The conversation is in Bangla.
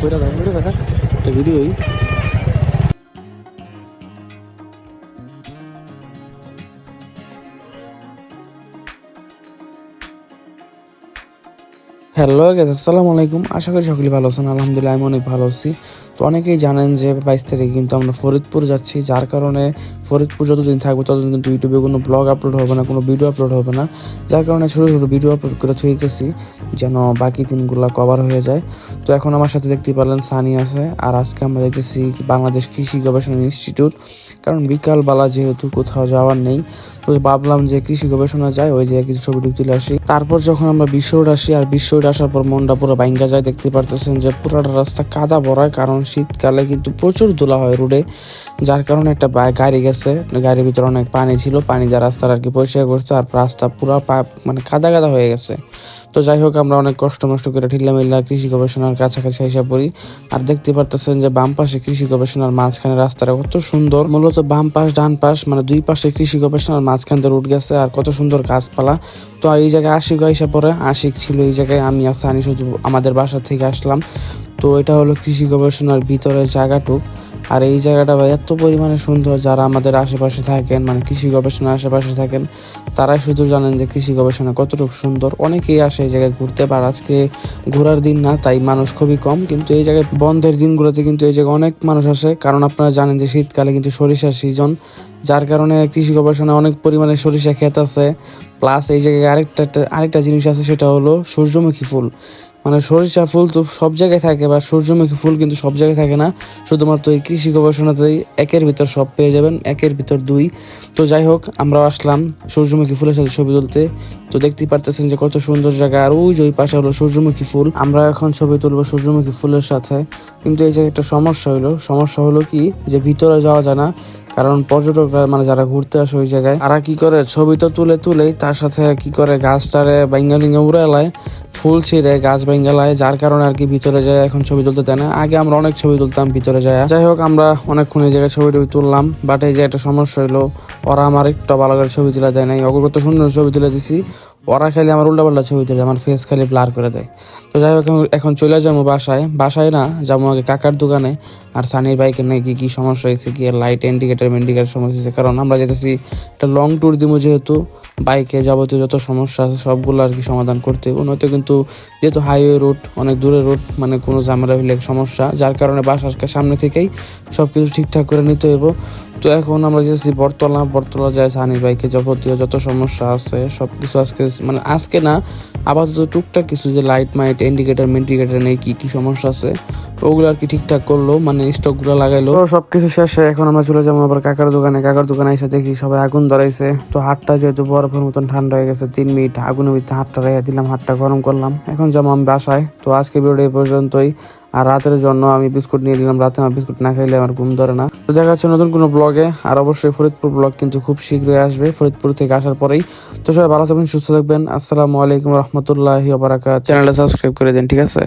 দেখা কইরা দেখা। একটা হ্যালো গেস আসসালামু আলাইকুম। আশা করি সকলে ভালো আছেন। আলহামদুলিল্লাহ, আমি অনেক ভালো আছি। তো অনেকেই জানেন যে বাইশ তারিখে কিন্তু আমরা ফরিদপুর যাচ্ছি, যার কারণে ফরিদপুর যতদিন থাকব, ততদিন কিন্তু ইউটিউবে কোনো ব্লগ আপলোড হবে না, কোনো ভিডিও আপলোড হবে না। যার কারণে ছোটো ছোটো ভিডিও আপলোড করে থইতেছি, যেন বাকি দিনগুলো কভার হয়ে যায়। তো এখন আমার সাথে দেখতে পারলেন সানি আছে, আর আজকে আমরা দেখতেছি বাংলাদেশ কৃষি গবেষণা ইনস্টিটিউট। কারণ বিকালবেলা যেহেতু কোথাও যাওয়ার নেই, তো ভাবলাম যে কৃষি গবেষণা যায় ওই যে কিছু ছবি তুলে আসি। তারপর যখন আমরা বিশ্ব আসি, আর বিশ্ব আসার পর মনটা পুরো বাইঙ্গা যায়, দেখতে পারতেছেন যে পুরোটা রাস্তা কাদা ভরা, কারণ শীতকালে কিন্তু প্রচুর ধুলা হয় রোডে। যার কারণে একটা গাড়ি গেছে, গাড়ির ভিতরে অনেক পানি ছিল, পানি দিয়ে রাস্তার আর কি পরিষ্কার করছে, আর রাস্তা পুরো মানে কাদা কাদা হয়ে গেছে। তো যাই হোক, আমরা অনেক কষ্ট নষ্ট করে ঠিল্লা মিল্লা কৃষি গবেষণার কাছাকাছি হিসাব করি আর দেখতে পারতেছেন যে বাম পাশে কৃষি গবেষণার মাঝখানে রাস্তাটা কত সুন্দর। মূলত বাম পাশ, ডান পাশ মানে দুই পাশে কৃষি গবেষণার মাঝখান দিয়ে রুট গেছে, আর কত সুন্দর গাছপালা। তো এই জায়গায় আশিক এসে পরে আশিক ছিল এই জায়গায়, আমি আর সানি শুধু আমাদের বাসা থেকে আসলাম। তো এটা হলো কৃষি গবেষণার ভিতরের জায়গাটুক। আর এই জায়গাটা ভাই এত পরিমাণে সুন্দর যারা আমাদের আশেপাশে থাকেন মানে কৃষি গবেষণার আশেপাশে থাকেন, তারাই শুধু জানেন যে কৃষি গবেষণা কতটুকু সুন্দর। অনেকেই আসে এই জায়গায় ঘুরতে পার আজকে ঘোরার দিন না, তাই মানুষ খুবই কম, কিন্তু এই জায়গায় বন্ধের দিনগুলোতে কিন্তু এই জায়গায় অনেক মানুষ আসে, কারণ আপনারা জানেন যে শীতকালে কিন্তু সরিষার সিজন, যার কারণে কৃষি গবেষণায় অনেক পরিমাণে সরিষা ক্ষেত আছে। প্লাস এই জায়গায় আরেকটা আরেকটা জিনিস আছে, সেটা হলো সূর্যমুখী ফুল। মানে সরিষা ফুল তো সব জায়গায় থাকে, বা সূর্যমুখী ফুল কিন্তু সব জায়গায় থাকে না। শুধুমাত্র এই কৃষি গবেষণাতেই একের ভিতর সব পেয়ে যাবেন, একের ভিতর দুই। তো যাই হোক, আমরাও আসলাম সূর্যমুখী ফুলের সাথে ছবি তুলতে। তো দেখতেই পারতেছেন যে কত সুন্দর জায়গা, আর ওই যে ওই পাশে হলো সূর্যমুখী ফুল। আমরা এখন ছবি তুলবো সূর্যমুখী ফুলের সাথে। কিন্তু এই জায়গায় একটা সমস্যা হলো সমস্যা হলো কি? যে ভিতরে যাওয়া যায় না। কারণ পর্যটকরা মানে যারা ঘুরতে আসে ওই জায়গায়, তারা কি করে, ছবি তো তুলে তুলেই তার সাথে কি করে গাছটারে বাইঙ্গা লিঙ্গা উড়ালায়, ফুল ছিঁড়ে গাছ বাইঙ্গালায় যার কারণে আর কি ভিতরে যায়, এখন ছবি তুলতে দেয় না। আগে আমরা অনেক ছবি তুলতাম ভিতরে যায়। যাই হোক, আমরা অনেকক্ষণ এই জায়গায় ছবি টবি তুললাম বাট এই যে একটা সমস্যা হলো ওরা আমার একটু ভালো করে ছবি তুলে দেয় নাই। অগ্রগত সুন্দর ছবি তুলে দিছি। ওরা খালি আমার উল্টা পাল্টা ছবি তুলে, আমার ফেস খালি ব্লার করে দেয়। তো যাই হোক এখন চলে যাব বাসায়। বাসায় না, যাব আগে কাকার দোকানে। আর সানির বাইকের নাকি কি সমস্যা হয়েছে, কি লাইট ইন্ডিকেটার ইন্ডিকেটার সমস্যা হয়েছে? কারণ আমরা যেতেছি, একটা লং ট্যুর দিব যেহেতু বাইকে যাবতীয় যত সমস্যা আছে, সবগুলো আর কি সমাধান করতে হবে নয়তো কিন্তু যেহেতু হাইওয়ে রুট অনেক দূরের রুট মানে কোনো ঝামেলা হইলে সমস্যা। যার কারণে বাসার সামনে থেকেই সব কিছু ঠিকঠাক করে নিতে হইব। তো এখন আমরা যেছি বটতলা। বটতলা যায় সানির বাইকে যাবতীয় যত সমস্যা আছে সব কিছু আজকে মানে আজকে না, আপাতত টুকটাক কিছু যে লাইট মাইট ইন্ডিকেটার মেন্ডিকেটার নেই, কি কি সমস্যা আছে, ওগুলো আর কি ঠিকঠাক করল মানে স্টকগুলো লাগাইলো। তো সবকিছু শেষে এখন আমরা চলে যাব আবার কাকার দোকানে। কাকার দোকানে এসে দেখি সবাই আগুন ধরাইছে। তো হাতটা যেহেতু বরফের মতন ঠান্ডা হয়ে গেছে, তিন মিনিট আগুনের ভিতরে হাতটা রেখে দিলাম হাতটা গরম করলাম। এখন যাব আমি বাসায়। তো আজকে ভিডিওটা এই পর্যন্তই। আর রাতের জন্য আমি বিস্কুট নিয়ে নিলাম। রাতে আমার বিস্কুট না খাইলে আমার ঘুম ধরে না। তো দেখা যাচ্ছে নতুন কোনো ব্লগে আর অবশ্যই ফরিদপুর ব্লগ কিন্তু খুব শীঘ্রই আসবে। ফরিদপুর থেকে আসার পরেই। তো সবাই ভালো থাকবেন, সুস্থ থাকবেন। আসসালামু আলাইকুম রহমতুল্লাহ চ্যানেলটা সাবস্ক্রাইব করে দিন, ঠিক আছে?